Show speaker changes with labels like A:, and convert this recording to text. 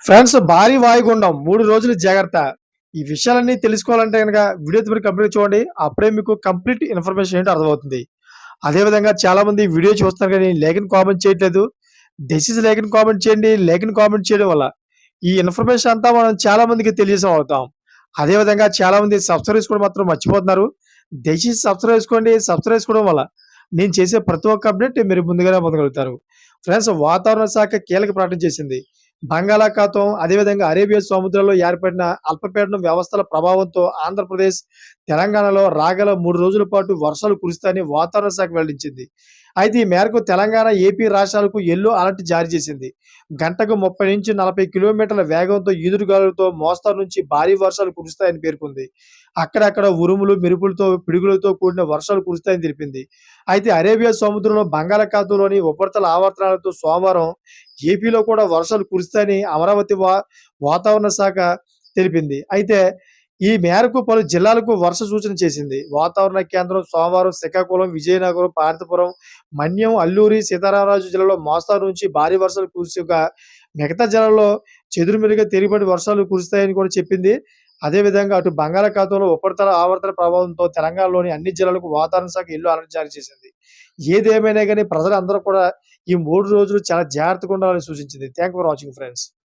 A: Friends భారీ వాయుగుండం. మూడు రోజులు జాగ్రత్త. ఈ విషయాలన్నీ తెలుసుకోవాలంటే కనుక వీడియో మీరు కంప్లీట్ చూడండి. అప్పుడే మీకు కంప్లీట్ ఇన్ఫర్మేషన్ ఏంటో అర్థమవుతుంది. అదేవిధంగా చాలా మంది వీడియో చూస్తున్నారు కానీ లేఖని కామెంట్ చేయట్లేదు. డెసిస్ లేఖని కామెంట్ చేయండి. లేఖని కామెంట్ చేయడం వల్ల ఈ ఇన్ఫర్మేషన్ అంతా మనం చాలా మందికి తెలియసం అవుతాం. అదేవిధంగా చాలా మంది సబ్స్క్రైబ్ చేసుకోవడం మాత్రం మర్చిపోతున్నారు. దయచేసి సబ్స్క్రైబ్ చేసుకోండి. సబ్స్క్రైబ్ చేసుకోవడం వల్ల నేను చేసే ప్రతి ఒక్క అప్డేట్ మీరు ముందుగానే పొందగలుగుతారు. ఫ్రెండ్స్ వాతావరణ శాఖ కీలక ప్రకటన చేసింది. బంగాళాఖాతం అదేవిధంగా అరేబియా సముద్రంలో ఏర్పడిన అల్పపీడనం వ్యవస్థల ప్రభావంతో ఆంధ్రప్రదేశ్ తెలంగాణలో రాగల మూడు రోజుల పాటు వర్షాలు కురుస్తాయని వాతావరణ శాఖ వెల్లడించింది. అయితే ఈ మేరకు తెలంగాణ ఏపీ రాష్ట్రాలకు ఎల్లో అలర్ట్ జారీ చేసింది. గంటకు ముప్పై నుంచి నలభై కిలోమీటర్ల వేగంతో ఈదురుగాలులతో మోస్తారు నుంచి భారీ వర్షాలు కురుస్తాయని పేర్కొంది. అక్కడక్కడ ఉరుములు మెరుపులతో పిడుగులతో కూడిన వర్షాలు కురుస్తాయని తెలిపింది. అయితే అరేబియా సముద్రంలో బంగాళాఖాతంలోని ఉపరితల ఆవర్తనాలతో సోమవారం ఏపీలో కూడా వర్షాలు కురుస్తాయని అమరావతి వా వాతావరణ శాఖ తెలిపింది. అయితే ఈ మేరకు పలు జిల్లాలకు వర్ష సూచన చేసింది. వాతావరణ కేంద్రం సోమవారం శ్రీకాకుళం విజయనగరం పార్వతీపురం మన్యం అల్లూరి సీతారామరాజు జిల్లాలో మోస్తారు నుంచి భారీ వర్షాలు కురిసిగా మిగతా జిల్లాల్లో చెదురుమిరిగా తిరిగిపడి వర్షాలు కురుస్తాయని కూడా చెప్పింది. అదేవిధంగా అటు బంగాళాఖాతంలో ఉపరితల ఆవర్తన ప్రభావంతో తెలంగాణలోని అన్ని జిల్లాలకు వాతావరణ శాఖ ఇల్లు అలర్ట్ జారీ చేసింది. ఏదేమైనా కానీ ప్రజలందరూ కూడా ఈ మూడు రోజులు చాలా జాగ్రత్తగా ఉండాలని సూచించింది. Thank for watching friends